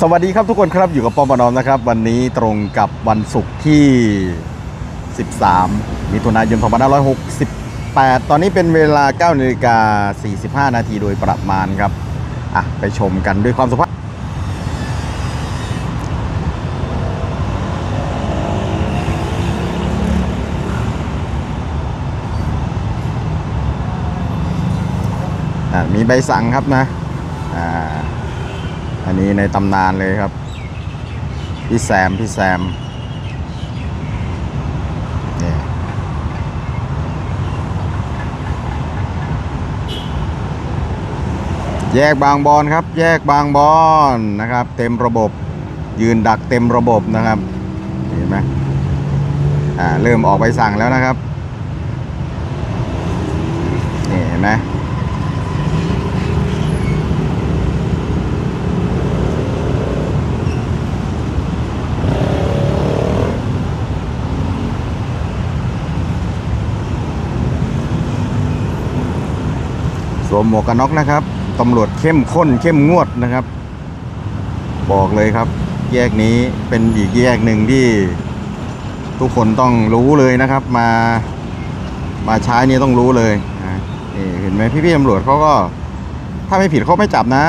สวัสดีครับทุกคนครับอยู่กับปอมนอมนะครับ วันนี้ตรงกับวันศุกร์ที่ 13 มิถุนายน 2568 ตอนนี้เป็นเวลา9นาฬิกา45 นาทีโดยประมาณครับ อะ ไปชมกันด้วยความสุภาพอะมีใบสั่งครับนะ อันนี้ในตำนานเลยครับ พี่แซม พี่แซมนี่แยกบางบอนครับ แยกบางบอนนะครับ เต็มระบบยืนดักเต็มระบบนะครับเห็นไหมอ่าเริ่มออกใบสั่งแล้วนะครับนี่เห็นไหม วมหมวกกันน็อกนะครับตำรวจเข้มข้นเข้มงวดนะครับ บอกเลยครับ แยกนี้เป็นอีกแยกหนึ่งที่ทุกคนต้องรู้เลยนะครับ มามาใช้นี่ต้องรู้เลยนี่เห็นไหมพี่ๆตำรวจเขาก็ ถ้าไม่ผิดเขาไม่จับนะ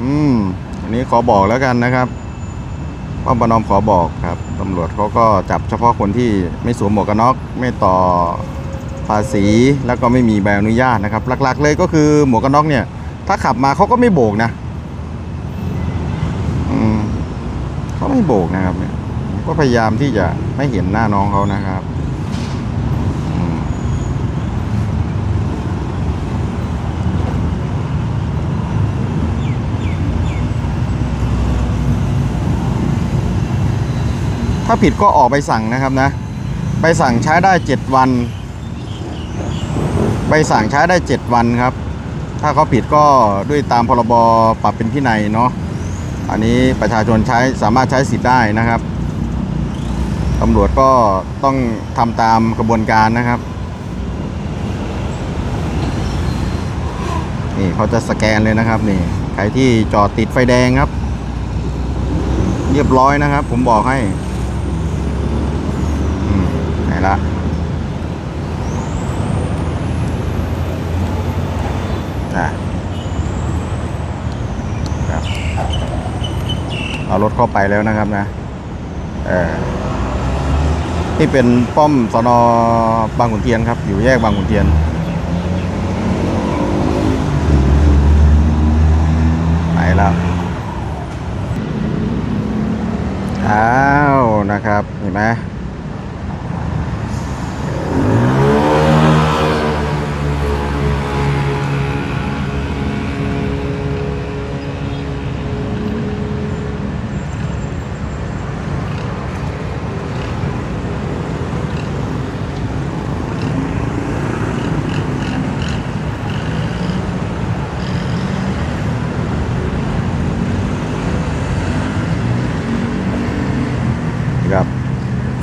อืมอันนี้ขอบอกแล้วกันนะครับป้อมปนอมขอบอกครับตำรวจเขาก็จับเฉพาะคนที่ไม่สวมหมวกกันน็อกไม่ต่อ ภาษีแล้วก็ไม่มีใบอนุญาตนะครับ หลักๆเลยก็คือหมวกกันน็อกเนี่ย ถ้าขับมาเขาก็ไม่โบกนะเขาไม่โบกนะครับเนี่ยก็พยายามที่จะไม่เห็นหน้าน้องเขานะครับถ้าผิดก็ออกไปสั่งนะครับนะ ใบสั่งใช้ได้ 7 วัน ใบสั่งใช้ได้ 7 วันครับ ถ้าเขาผิดก็ด้วยตามพรบปรับเป็นพินัยเนาะอันนี้ประชาชนใช้สามารถใช้สิทธิ์ได้นะครับตำรวจก็ต้องทำตามกระบวนการนะครับนี่เขาจะสแกนเลยนะครับนี่ใครที่จอดติดไฟแดงครับ เรียบร้อยนะครับ ผมบอกให้ไหนละ อะครับเอารถเข้าไปแล้วนะครับนะเออนี่เป็นป้อมสนบางขุนเทียนครับ อยู่แยกบางขุนเทียนไปแล้วอ้าวนะครับเห็นไหม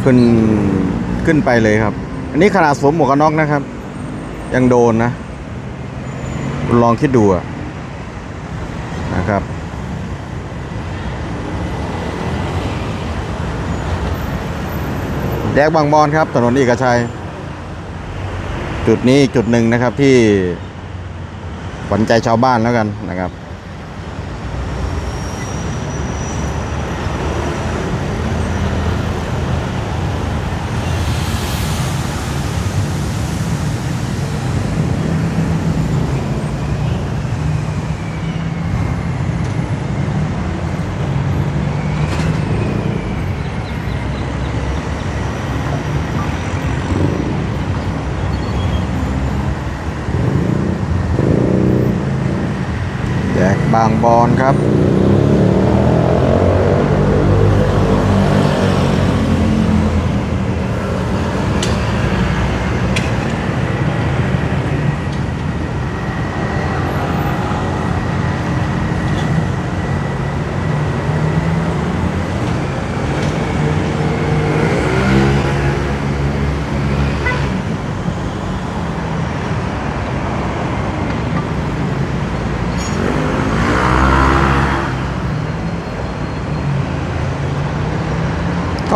ขึ้นขึ้นไปเลยครับ อันนี้ขนาดสวมหมวกกันน็อกนะครับ ยังโดนนะคุณลองคิดดูนะครับ แยกบางบอนครับ ถนนเอกชัย จุดนี้จุดหนึ่งนะครับที่ขวัญใจชาวบ้านแล้วกันนะครับ บางบอนครับ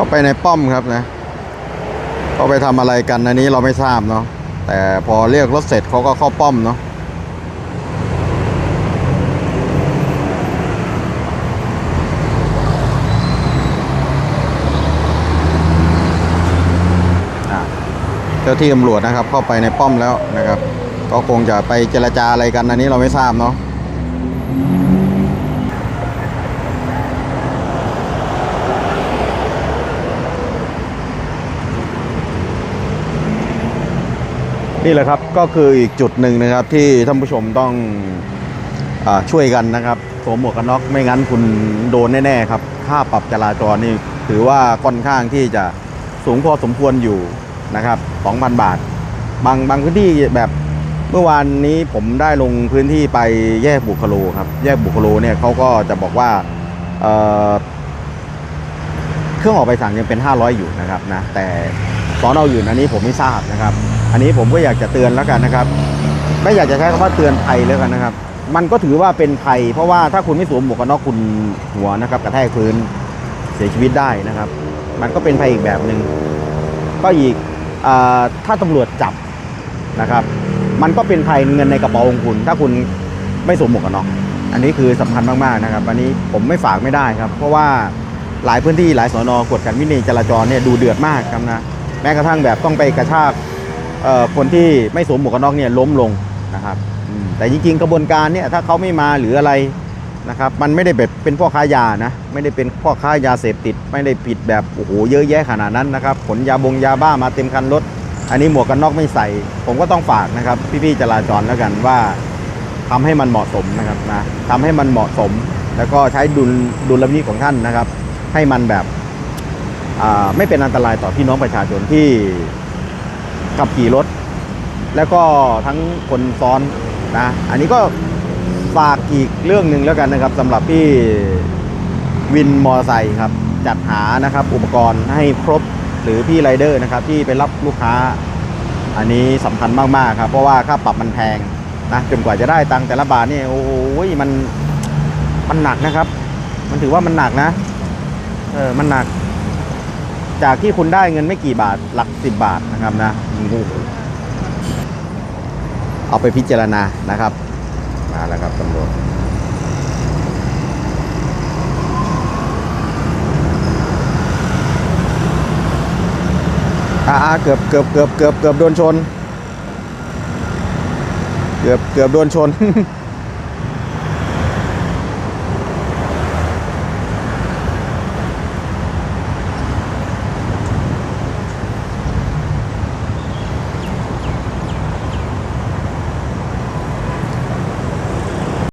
ไปในป้อมครับนะเขาไปทำอะไรกันอันนี้เราไม่ทราบเนาะแต่พอเรียกรถเสร็จเขาก็เข้าป้อมเนาะอะเจ้าที่ตำรวจนะครับเข้าไปในป้อมแล้วนะครับ ก็คงจะไปเจรจาอะไรกันอันนี้เราไม่ทราบเนาะ นี่แหละครับก็คืออีกจุดหนึ่งนะครับที่ท่านผู้ชมต้องอช่วยกันนะครับสวมหมวกกันน็อกไม่งั้นคุณโดนแน่ๆครับค่าปรับจราจรนี่ถือว่าค่อนข้างที่จะสูงพอสมควรอยู่นะครับ2,000 บาท บางบางพื้นที่แบบเมื่อวานนี้ผมได้ลงพื้นที่ไปแยกบุคโลครับแยกบุคโลเนี่ยเขาก็จะบอกว่าเเครื่องออกใบสั่งยังเป็น 500 อยู่นะครับนะแต่สอนเอาอื่นอันนี้ผมไม่ทราบนะครับ อันนี้ผมก็อยากจะเตือนแล้วกันนะครับ ไม่อยากจะใช้คำว่าเตือนภัยแล้วกันนะครับ มันก็ถือว่าเป็นภัย เพราะว่าถ้าคุณไม่สวมหมวกกันน็อกคุณหัวนะครับกระแทกพื้นเสียชีวิตได้นะครับ มันก็เป็นภัยอีกแบบหนึ่งก็อีกอถ้าตำรวจจับนะครับ มันก็เป็นภัยเงินในกระเป๋าของคุณ ถ้าคุณไม่สวมหมวกกันน็อกอันนี้คือสำคัญมากๆนะครับ อันนี้ผมไม่ฝากไม่ได้ครับ เพราะว่าหลายพื้นที่หลายสอนอกวดขันวินัยจราจรเนี่ยดูเดือดมากครับนะแม้กระทั่งแบบต้องไปกระชาก คนที่ไม่สวมหมวกกันน็อกเนี่ยล้มลงนะครับแต่จริงๆกระบวนการเนี่ยถ้าเขาไม่มาหรืออะไรนะครับมันไม่ได้แบบเป็นพ่อค้ายานะไม่ได้เป็นพ่อค้ายาเสพติด ไม่ได้ผิดแบบโอ้โหเยอะแยะขนาดนั้นนะครับขนยาบงยาบ้ามาเต็มคันรถอันนี้หมวกกันน็อกไม่ใส่ ผมก็ต้องฝากนะครับพี่ๆจราจรแล้วกันว่าทำให้มันเหมาะสมนะครับนะทำให้มันเหมาะสม แล้วก็ใช้ดุลดุลพินิจของท่านนะครับ ให้มันแบบไม่เป็นอันตรายต่อพี่น้องประชาชนที่ ขับขี่รถ แล้วก็ทั้งคนซ้อนนะ อันนี้ก็ฝากอีกเรื่องหนึ่งแล้วกันนะครับสำหรับพี่วินมอเตอร์ไซค์ครับ จัดหานะครับอุปกรณ์ให้ครบหรือพี่ไรเดอร์นะครับที่ไปรับลูกค้า อันนี้สำคัญมากๆครับ เพราะว่าค่าปรับมันแพงนะจนกว่าจะได้ตังค์แต่ละบาทนี่โอ้โหมันมันหนักนะครับ มันถือว่ามันหนักนะ เออมันหนัก จากที่คุณได้เงินไม่กี่บาทหลักสิบบาทนะครับนะโอ้โหเอาไปพิจารณานะครับ มาแล้วครับตำรวจอ่าเกือบเกือบเกือบเกือบเกือบโดนชน เกือบเกือบโดนชน